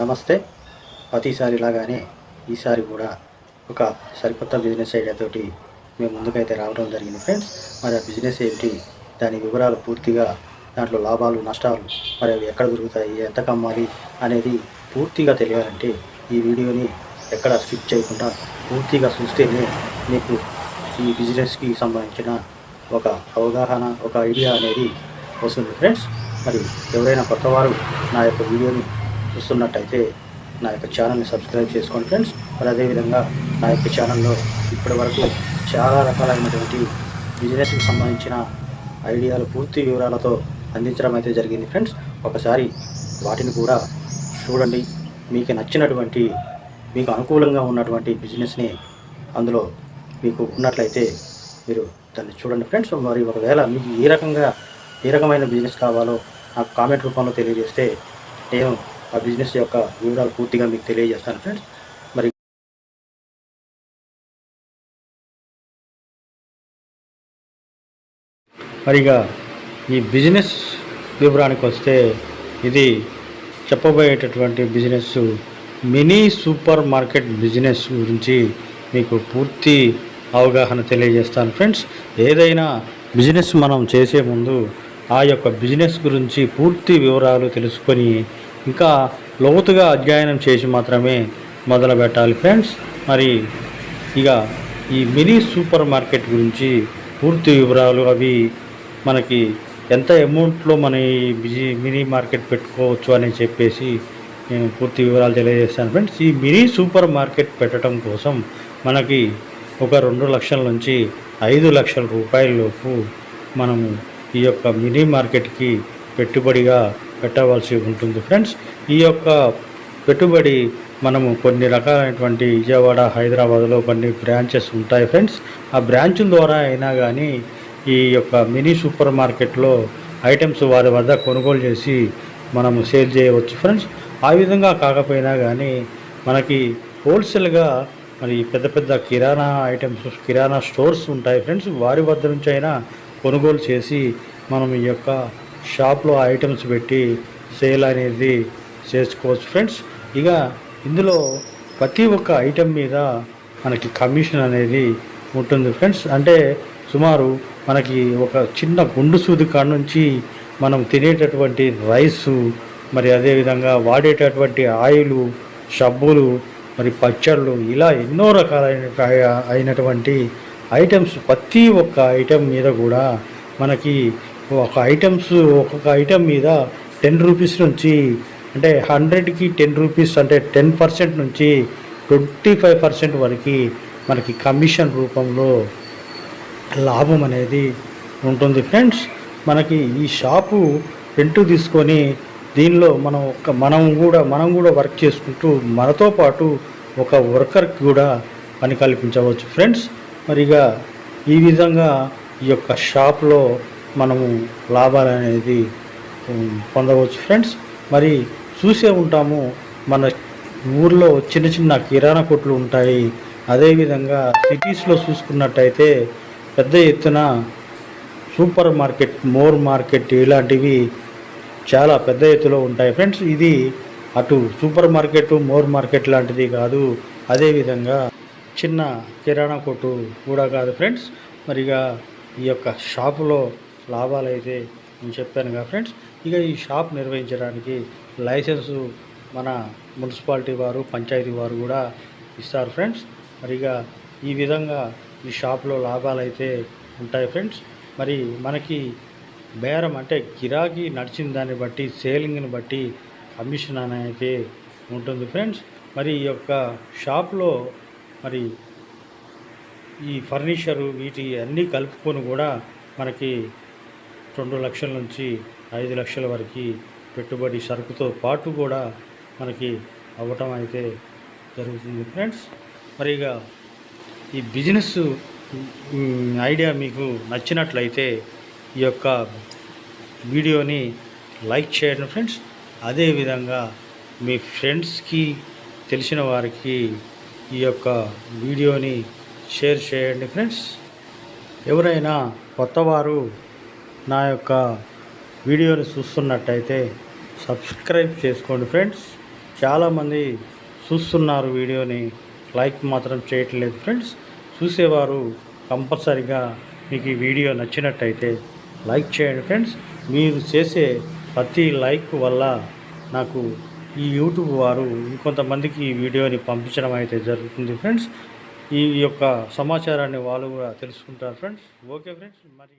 నమస్తే. ప్రతిసారి లాగానే ఈసారి కూడా ఒక సరికొత్త బిజినెస్ ఐడియాతోటి మేము ముందుకైతే రావడం జరిగింది ఫ్రెండ్స్ మరి ఆ బిజినెస్ ఏంటి? దాని వివరాలు పూర్తిగా దాంట్లో లాభాలు నష్టాలు మరి అవి ఎక్కడ దొరుకుతాయి? ఎంత కమ్మాలి? అనేది పూర్తిగా తెలియాలంటే ఈ వీడియోని ఎక్కడ స్కిప్ చేయకుండా పూర్తిగా చూస్తేనే మీకు ఈ బిజినెస్కి సంబంధించిన ఒక అవగాహన ఒక ఐడియా అనేది వస్తుంది ఫ్రెండ్స్ మరి ఎవరైనా కొత్తవారు నా యొక్క వీడియోని చూస్తున్నట్టయితే నా యొక్క ఛానల్ని సబ్స్క్రైబ్ చేసుకోండి ఫ్రెండ్స్. మరి అదేవిధంగా నా యొక్క ఛానల్లో ఇప్పటి వరకు చాలా రకాలైనటువంటి బిజినెస్కి సంబంధించిన ఐడియాలు పూర్తి వివరాలతో అందించడం అయితే జరిగింది ఫ్రెండ్స్. ఒకసారి వాటిని కూడా చూడండి. మీకు నచ్చినటువంటి మీకు అనుకూలంగా ఉన్నటువంటి బిజినెస్ని అందులో మీకు ఉన్నట్లయితే మీరు దాన్ని చూడండి ఫ్రెండ్స్. మరి ఒకవేళ మీకు ఏ రకంగా ఏ రకమైన బిజినెస్ కావాలో నాకు కామెంట్ రూపంలో తెలియజేస్తే నేను ఆ బిజినెస్ యొక్క వివరాలు పూర్తిగా మీకు తెలియజేస్తాను ఫ్రెండ్స్ మరి మరిగా ఈ బిజినెస్ వివరానికి వస్తే ఇది చెప్పబోయేటటువంటి business mini super market business గురించి మీకు పూర్తి అవగాహన తెలియజేస్తాను ఫ్రెండ్స్ ఏదైనా బిజినెస్ మనం చేసే ముందు ఆ యొక్క బిజినెస్ గురించి పూర్తి వివరాలు తెలుసుకొని ఇంకా లోతుగా అధ్యయనం చేసి మాత్రమే మొదలు పెట్టాలి ఫ్రెండ్స్. మరి ఇక ఈ మినీ సూపర్ మార్కెట్ గురించి పూర్తి వివరాలు అవి మనకి ఎంత అమౌంట్లో మన ఈ బిజీ మినీ మార్కెట్ పెట్టుకోవచ్చు అని చెప్పేసి నేను పూర్తి వివరాలు తెలియజేస్తాను ఫ్రెండ్స్. ఈ మినీ సూపర్ మార్కెట్ పెట్టడం కోసం మనకి ఒక రెండు లక్షల నుంచి ఐదు లక్షల రూపాయల లోపు మనము ఈ యొక్క మినీ మార్కెట్కి పెట్టుబడిగా పెట్టవలసి ఉంటుంది. ఫ్రెండ్స్ ఈ యొక్క పెట్టుబడి మనము కొన్ని రకాలైనటువంటి విజయవాడ హైదరాబాద్లో కొన్ని బ్రాంచెస్ ఉంటాయి ఫ్రెండ్స్. ఆ బ్రాంచుల ద్వారా అయినా కానీ ఈ యొక్క మినీ సూపర్ మార్కెట్లో ఐటమ్స్ వారి వద్ద కొనుగోలు చేసి మనము సేల్ చేయవచ్చు ఫ్రెండ్స్. ఆ విధంగా కాకపోయినా కానీ మనకి హోల్సేల్గా మరి పెద్ద పెద్ద కిరాణా ఐటమ్స్ కిరాణా స్టోర్స్ ఉంటాయి ఫ్రెండ్స్. వారి వద్ద నుంచి అయినా కొనుగోలు చేసి మనం ఈ యొక్క షాప్లో ఐటమ్స్ పెట్టి సేల్ అనేది చేసుకోవచ్చు. ఫ్రెండ్స్ ఇక ఇందులో ప్రతి ఒక్క ఐటెం మీద మనకి కమిషన్ అనేది ఉంటుంది. ఫ్రెండ్స్ అంటే సుమారు మనకి ఒక చిన్న గుండు సూది కాడ నుంచి మనం తినేటటువంటి రైసు మరి అదేవిధంగా వాడేటటువంటి ఆయిలు షబ్బులు మరి పచ్చళ్ళు ఇలా ఎన్నో రకాలైన అయినటువంటి ఐటమ్స్ ప్రతి ఒక్క ఐటెం మీద కూడా మనకి ఒక ఐటమ్స్ ఒక్కొక్క ఐటెం మీద టెన్ రూపీస్ నుంచి అంటే హండ్రెడ్కి టెన్ రూపీస్ అంటే టెన్ పర్సెంట్ నుంచి ట్వంటీ ఫైవ్ పర్సెంట్ వరకు మనకి కమిషన్ రూపంలో లాభం అనేది ఉంటుంది. ఫ్రెండ్స్ మనకి ఈ షాపు రెంట్ తీసుకొని దీనిలో మనం ఒక మనం కూడా మనం కూడా వర్క్ చేసుకుంటూ మనతో పాటు ఒక వర్కర్కి కూడా పని కల్పించవచ్చు. ఫ్రెండ్స్ మరిగా ఈ విధంగా ఈ యొక్క షాప్లో మనము లాభాలు అనేది పొందవచ్చు. ఫ్రెండ్స్ మరి చూసే ఉంటాము మన ఊర్లో చిన్న చిన్న కిరాణా కొట్లు ఉంటాయి. అదేవిధంగా సిటీస్లో చూసుకున్నట్టయితే పెద్ద ఎత్తున సూపర్ మార్కెట్ మోర్ మార్కెట్ ఇలాంటివి చాలా పెద్ద ఎత్తులో ఉంటాయి. ఫ్రెండ్స్ ఇది అటు సూపర్ మార్కెట్ మోర్ మార్కెట్ లాంటిది కాదు. అదేవిధంగా చిన్న కిరాణా కొట్టు కూడా కాదు. ఫ్రెండ్స్ మరిగా ఈ యొక్క షాపులో లాభాలు అయితే నేను చెప్పాను కదా ఫ్రెండ్స్ ఇక ఈ షాప్ నిర్వహించడానికి లైసెన్సు మన మున్సిపాలిటీ వారు పంచాయతీ వారు కూడా ఇస్తారు ఫ్రెండ్స్. మరిగా ఈ విధంగా ఈ షాప్లో లాభాలు అయితే ఉంటాయి ఫ్రెండ్స్. మరి మనకి బేరం అంటే గిరాకీ నడిచిన దాన్ని బట్టి సేలింగ్ని బట్టి కమిషన్ అనేది ఉంటుంది ఫ్రెండ్స్. మరి ఈ యొక్క షాప్లో మరి ఈ ఫర్నిచరు వీటి అన్నీ కలుపుకొని కూడా మనకి రెండు లక్షల నుంచి ఐదు లక్షల వరకు పెట్టుబడి సరుకుతో పాటు కూడా మనకి అవ్వటం అయితే జరుగుతుంది ఫ్రెండ్స్. మరి ఇక ఈ బిజినెస్ ఐడియా మీకు నచ్చినట్లయితే ఈ యొక్క వీడియోని లైక్ చేయండి ఫ్రెండ్స్. అదేవిధంగా మీ ఫ్రెండ్స్కి తెలిసిన వారికి ఈ యొక్క వీడియోని షేర్ చేయండి ఫ్రెండ్స్. ఎవరైనా కొత్తవారు నా యొక్క వీడియోని చూస్తున్నట్టయితే సబ్స్క్రైబ్ చేసుకోండి ఫ్రెండ్స్. చాలామంది చూస్తున్నారు వీడియోని లైక్ మాత్రం చేయట్లేదు ఫ్రెండ్స్. చూసేవారు కంపల్సరిగా మీకు ఈ వీడియో నచ్చినట్టయితే లైక్ చేయండి ఫ్రెండ్స్. మీరు చేసే ప్రతి లైక్ వల్ల నాకు ఈ యూట్యూబ్ వారు ఇంకొంతమందికి ఈ వీడియోని పంపించడం అయితే జరుగుతుంది ఫ్రెండ్స్. ఈ యొక్క సమాచారాన్ని వాళ్ళు కూడా తెలుసుకుంటారు ఫ్రెండ్స్. ఓకే ఫ్రెండ్స్ మరి